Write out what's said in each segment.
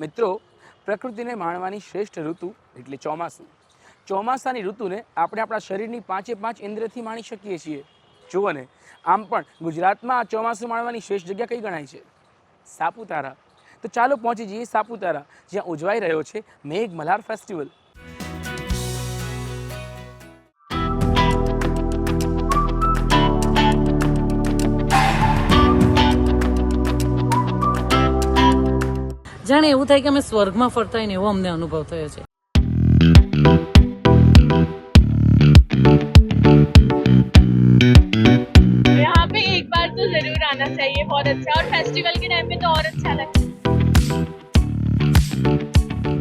મિત્રો, પ્રકૃતિને માણવાની શ્રેષ્ઠ ઋતુ એટલે ચોમાસું. ચોમાસાની ઋતુને આપણે આપણા શરીરની પાંચે પાંચ ઇન્દ્રથી માણી શકીએ છીએ. જુઓ ને, આમ પણ ગુજરાતમાં આ ચોમાસું માણવાની શ્રેષ્ઠ જગ્યા કઈ ગણાય છે? સાપુતારા. તો ચાલો પહોંચી જઈએ સાપુતારા, જ્યાં ઉજવાઈ રહ્યો છે મેઘ મલ્હાર ફેસ્ટિવલ જાણે એવું થાય કે અમે સ્વર્ગમાં ફરતા હોય ને એવો અમને અનુભવ થયો છે यहाँ पे एक बार तो जरूर आना चाहिए बहुत अच्छा और फेस्टिवल के टाइम पे तो और अच्छा लगता है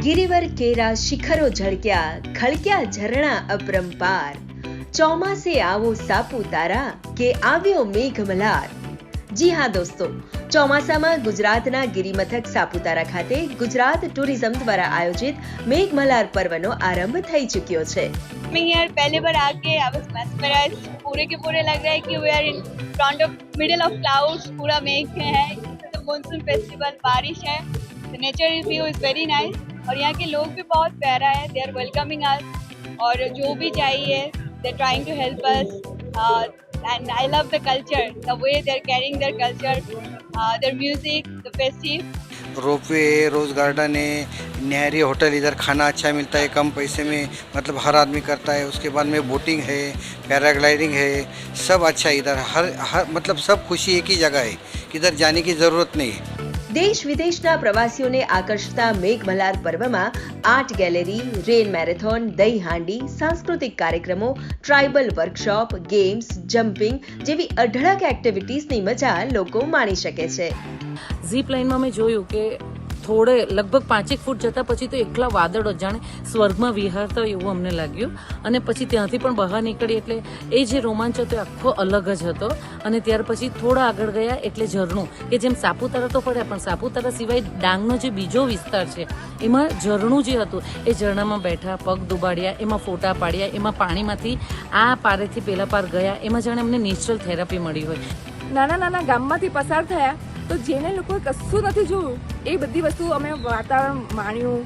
ગિરિવર કેરા શિખરો ઝળક્યા ખળક્યા ઝરણા અપરંપાર ચોમાસે આવો સાપુતારા કે આવ્યો મેઘમલ્હાર જી હા દોસ્તો ચોમાસામાં ગુજરાતના ગિરિમથક સાપુતારા ખાતે ગુજરાત ટુરિઝમ દ્વારા આયોજિત મેઘમલ્હાર પર્વનો આરંભ થઈ ચૂક્યો છે मैं यार पहले बार आके आई वाज मेस्मराइज पूरे के पूरे लग रहा है कि we are in front of middle of clouds पूरा मेघ है तो मानसून फेस्टिवल बारिश है the nature view is very nice और यहाँ के लोग भी बहुत प्यारा है दे आर वेलकमिंग अस और जो भी चाहिए they trying to help us and I love the culture, the way they're carrying their culture, uh, their music, the festive. Ropeway है रोज़ गार्डन है नहरी होटल इधर खाना अच्छा मिलता है कम पैसे में मतलब हर आदमी करता है उसके बाद में बोटिंग है पैराग्लाइडिंग है सब अच्छा इधर हर हर मतलब सब खुशी एक ही जगह है किधर जाने की ज़रूरत नहीं है દેશ વિદેશના પ્રવાસીઓને આકર્ષતા મેઘમલાર પર્વમાં આર્ટ ગેલેરી, રેન મેરેથોન, દહીં હાંડી, સાંસ્કૃતિક કાર્યક્રમો, ટ્રાઇબલ વર્કશોપ, ગેમ્સ, જમ્પિંગ જેવી અઢળક એક્ટિવિટીઝની મજા લોકો માણી શકે છે. ઝીપ લાઇનમાં મેં જોયું કે થોડે લગભગ પાંચેક ફૂટ જતા પછી તો એકલા વાદળો જાણે સ્વર્ગમાં વિહારતા હોય એવું અમને લાગ્યું. અને પછી ત્યાંથી પણ બહાર નીકળી એટલે એ જે રોમાંચ હતો એ આખો અલગ જ હતો. અને ત્યાર પછી થોડા આગળ ગયા એટલે ઝરણું, કે જેમ સાપુતારા તો પડ્યા પણ સાપુતારા સિવાય ડાંગનો જે બીજો વિસ્તાર છે, એમાં ઝરણું જે હતું, એ ઝરણામાં બેઠા, પગ દુબાડ્યા, એમાં ફોટા પાડ્યા, એમાં પાણીમાંથી આ પારેથી પેલા પાર ગયા, એમાં જાણે અમને નેચરલ થેરાપી મળી હોય. નાના નાના ગામમાંથી પસાર થયા, તો જેને લોકોએ કશું નથી જોયું એ બધી વસ્તુ અમે વાતાવરણ માણ્યું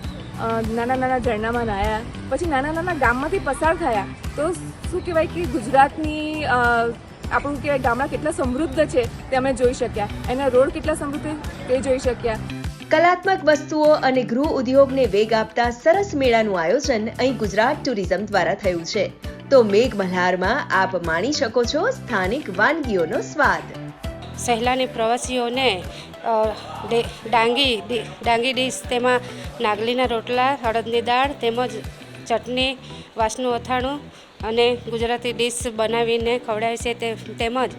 નાના નાના ઝરણામાં નાહ્યા પછી નાના નાના ગામમાંથી પસાર થયા. તો શું કહેવાય કે ગુજરાતની આપણું કહેવાય ગામડા કેટલા સમૃદ્ધ છે તે અમે જોઈ શક્યા. એના રોડ કેટલા સમૃદ્ધ તે જોઈ શક્યા. કલાત્મક વસ્તુઓ અને ગૃહ ઉદ્યોગને વેગ આપતા સરસ મેળાનું આયોજન અહીં ગુજરાત ટુરિઝમ દ્વારા થયું છે. તો મેઘ મલ્હારમાં આપ માણી શકો છો સ્થાનિક વાનગીઓનો સ્વાદ. સહેલાની પ્રવાસીઓને ડાંગી ડાંગી ડીશ, તેમાં નાગલીના રોટલા, હળદની દાળ, તેમજ ચટણી વાસનું અથાણું અને ગુજરાતી ડીશ બનાવીને ખવડાવે છે તે, તેમજ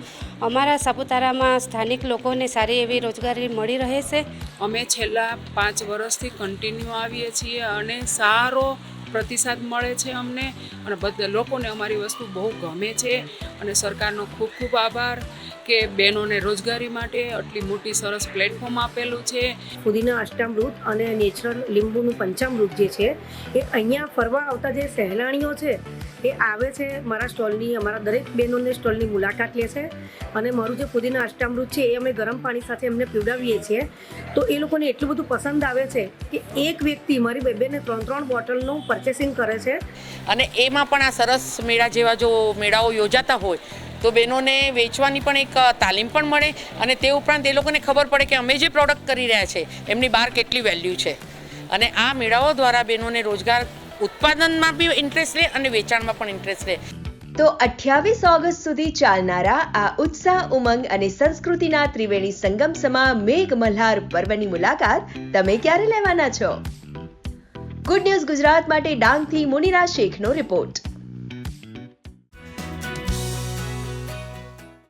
અમારા સાપુતારામાં સ્થાનિક લોકોને સારી એવી રોજગારી મળી રહે છે. અમે છેલ્લા પાંચ વર્ષથી કન્ટિન્યુ આવીએ છીએ અને સારો પ્રતિસાદ મળે છે અમને અને બધા, લોકોને અમારી વસ્તુ બહુ ગમે છે. અને સરકારનો ખૂબ ખૂબ આભાર કે બહેનોને રોજગારી માટે આટલી મોટી સરસ પ્લેટફોર્મ આપેલું છે. ફુદીના અષ્ટામૃત અને નેચરલ લીંબુનું પંચામૃત જે છે એ અહીંયા ફરવા આવતા જે સહેલાણીઓ છે એ આવે છે મારા સ્ટોલની અમારા દરેક બહેનોને સ્ટોલની મુલાકાત લે છે. અને મારું જે પુદીના અષ્ટામૃત છે એ અમે ગરમ પાણી સાથે એમને પીવડાવીએ છીએ. તો એ લોકોને એટલું બધું પસંદ આવે છે કે એક વ્યક્તિ મારી બે બેને ત્રણ ત્રણ બોટલનું પરચેસિંગ કરે છે. અને એમાં પણ આ સરસ મેળા જેવા જો મેળાઓ યોજાતા હોય તો બહેનોને વેચવાની પણ એક તાલીમ પણ મળે અને તે ઉપરાંત એ લોકોને ખબર પડે કે અમે જે પ્રોડક્ટ કરી રહ્યા છે, એમની બહાર કેટલી વેલ્યુ છે. અને આ મેળાઓ દ્વારા બહેનોને રોજગાર ઉત્પાદનમાં બી ઇન્ટરેસ્ટ રહે અને વેચાણમાં પણ ઇન્ટરેસ્ટ રહે તો અઠ્યાવીસ ઓગસ્ટ સુધી ચાલનારા આ ઉત્સાહ, ઉમંગ અને સંસ્કૃતિના ત્રિવેણી સંગમ સમા મેઘ મલ્હાર પર્વની મુલાકાત તમે ક્યારે લેવાના છો? ગુડ ન્યૂઝ ગુજરાત માટે ડાંગથી મુનિરા શેખનો રિપોર્ટ